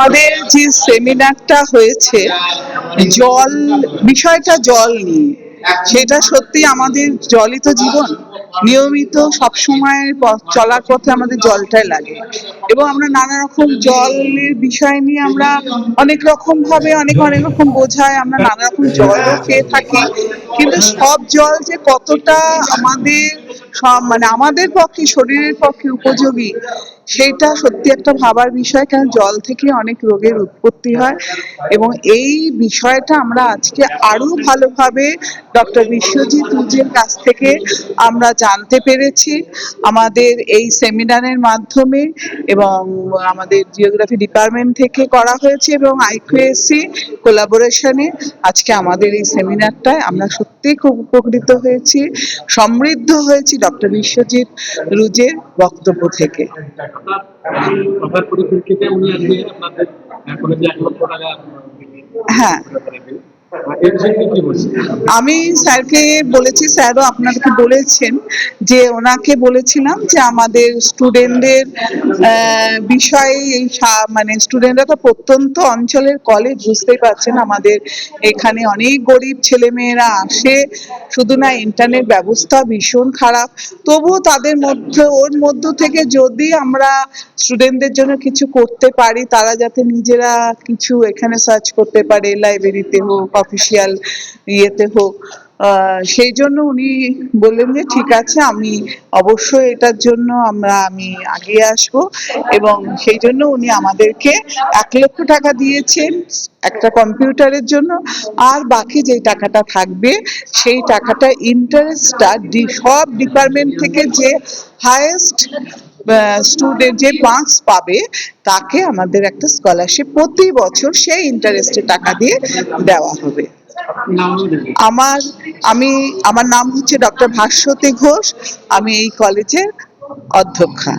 আমাদের যে সেমিনারটা হয়েছে, জল, বিষয়টা জল নিয়ে, সেটা সত্যি আমাদের জলই তো জীবন। নিয়মিত সবসময় চলার পথে আমাদের জলটাই লাগে। এবং আমরা নানা রকম জলের বিষয় নিয়ে আমরা অনেক রকম ভাবে অনেক অনেক রকম বোঝায়, আমরা নানা রকম জলও খেয়ে থাকি। কিন্তু সব জল যে কতটা আমাদের মানে আমাদের পক্ষে, শরীরের পক্ষে উপযোগী সেইটা সত্যি একটা ভাবার বিষয়, কারণ জল থেকে অনেক রোগের উৎপত্তি হয় এবং এই বিষয়টা আমরা আজকে আরও ভালোভাবে ডক্টর বিশ্বজিৎ উজের কাছ থেকে আমরা জানতে পেরেছি। আমাদের এই সেমিনারের মাধ্যমে এবং আমাদের জিওগ্রাফি ডিপার্টমেন্ট থেকে করা হয়েছে এবং আইকিউএসসি কোলাবোরেশনে আজকে আমাদের এই সেমিনারটায় আমরা সত্যিই খুব উপকৃত হয়েছি, সমৃদ্ধ হয়েছি ডক্টর বিশ্বজিৎ রুজের বক্তব্য থেকে। আপনার কথার পরিপ্রেক্ষিতে উনি আজকে আপনাদের কলেজে এক লক্ষ টাকা হ্যাঁ। আমি স্যারকে বলেছি স্যারও আপনাদেরকে বলেছেন যে ওনাকে বলেছিলাম যে আমাদের স্টুডেন্টদের বিষয়ে এই মানে স্টুডেন্টরা তো প্রত্যন্ত অঞ্চলের কলেজ বুঝতেই পারছেন, আমাদের এখানে অনেক গরিব ছেলেমেয়েরা আসে। শুধু না ইন্টারনেট ব্যবস্থা ভীষণ খারাপ। তবুও তাদের মধ্যে, ওর মধ্য থেকে যদি আমরা স্টুডেন্টদের জন্য কিছু করতে পারি, তারা যাতে নিজেরা কিছু এখানে সার্চ করতে পারে লাইব্রেরিতে হোক অফিসিয়াল ইয়েতে হোক সেই জন্য উনি বললেন যে, ঠিক আছে, আমি অবশ্যই এটার জন্য আমরা, আমি আগিয়ে আসব। এবং সেই জন্য উনি আমাদেরকে এক লক্ষ টাকা দিয়েছেন একটা কম্পিউটারের জন্য। আর বাকি যে টাকাটা থাকবে, সেই টাকাটা ইন্টারেস্টটা সব ডিপার্টমেন্ট থেকে যে হায়েস্ট স্টুডেন্ট যে মার্কস পাবে, তাকে আমাদের একটা স্কলারশিপ প্রতি বছর সেই ইন্টারেস্টে টাকা দিয়ে দেওয়া হবে। আমার আমি আমার নাম হচ্ছে ডক্টর ভাস্বতী ঘোষ আমি এই কলেজের অধ্যক্ষা।